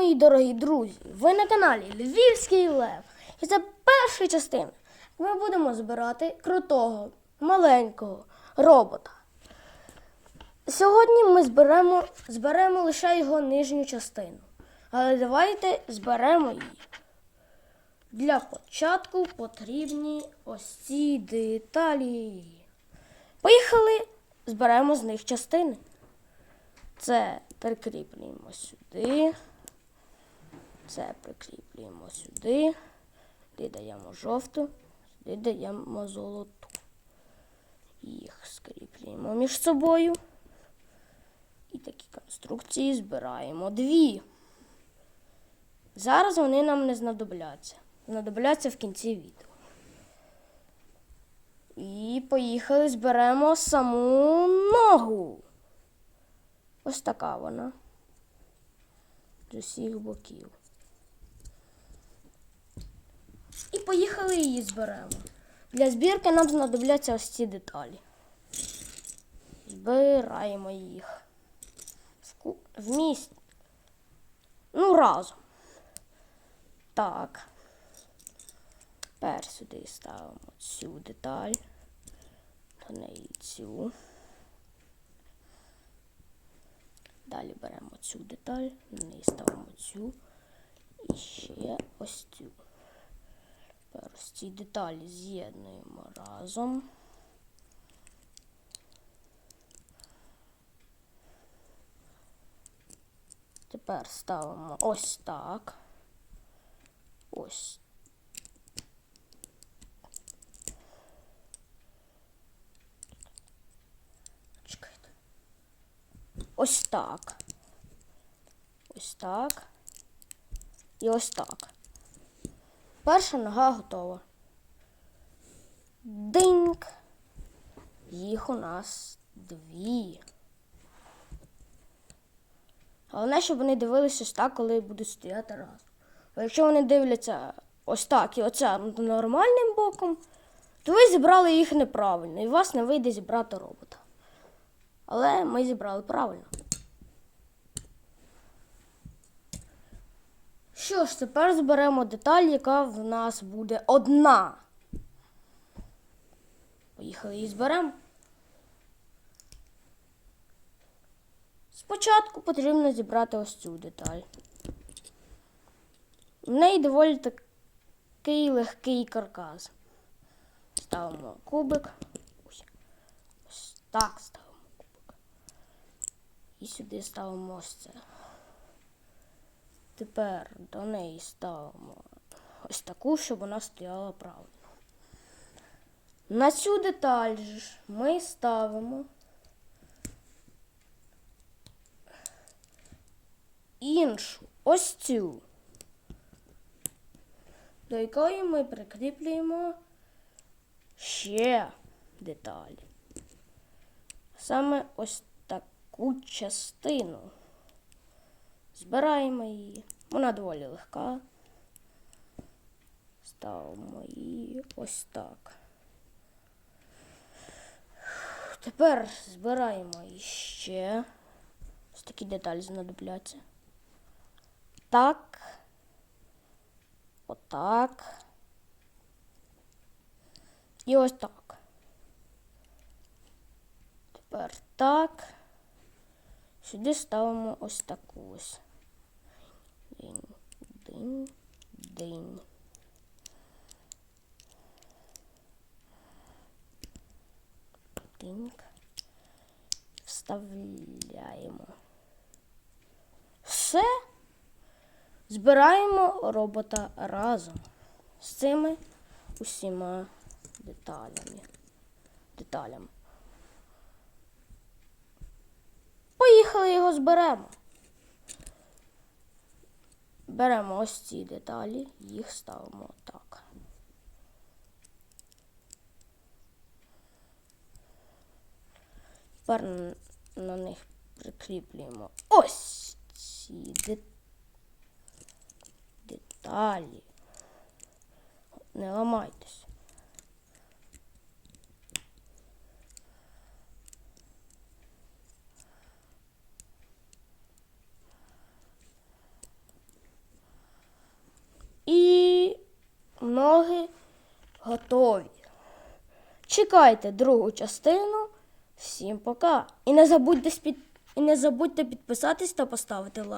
мої дорогі друзі! Ви на каналі Львівський Лев. І це перша частина. Ми будемо збирати крутого, маленького робота. Сьогодні ми зберемо, зберемо лише його нижню частину. Але давайте зберемо її. Для початку потрібні ось ці деталі. Поїхали, зберемо з них частини. Це прикріплюємо сюди. Це прикріплюємо сюди. Сюди даємо жовту, сюди даємо золоту. Їх скріплюємо між собою. І такі конструкції збираємо дві. Зараз вони нам не знадобляться. Знадобляться в кінці відео. І поїхали, зберемо саму ногу. Ось така вона. З усіх боків. І поїхали її зберемо. Для збірки нам знадобляться ось ці деталі. Збираємо їх. В, місці. Ну, разом. Так. Тепер сюди ставимо цю деталь. До неї цю. Далі беремо цю деталь, на неї ставимо цю і ще ось цю. Тепер ці деталі з'єднуємо разом. Тепер ставимо ось так. Ось. Чекайте. Ось так. Ось так. І ось так. Перша нога готова. Диньк. Їх у нас дві. Головне, щоб вони дивилися ось так, коли будуть стояти разом. Бо якщо вони дивляться ось так і оце нормальним боком, то ви зібрали їх неправильно, і у вас не вийде зібрати робота. Але ми зібрали правильно. Що ж, тепер зберемо деталь, яка в нас буде одна. Поїхали її зберемо. Спочатку потрібно зібрати ось цю деталь. В неї доволі такий легкий каркас. Ставимо кубик. Ось, ось так ставимо кубик. І сюди ставимо ось це. Тепер до неї ставимо ось таку, щоб вона стояла правильно. На цю деталь ж ми ставимо іншу, ось цю, до якої ми прикріплюємо ще деталі. Саме ось таку частину. Збираємо її. Вона доволі легка. Ставимо її ось так. Тепер збираємо іще. Ось такі деталі знадобляться. Так. Отак. І ось так. Тепер так. Сюди ставимо ось таку ось. Динь, динь, динь. Вставляємо. Все. Збираємо робота разом з цими усіма деталями. деталями. Поїхали його зберемо. Беремо ось ці деталі, їх ставимо так. Тепер на них прикріплюємо ось ці деталі. Не ламайтесь. Готові. Чекайте другу частину. Всім пока. І не забудьте, спід... і не забудьте підписатись та поставити лайк.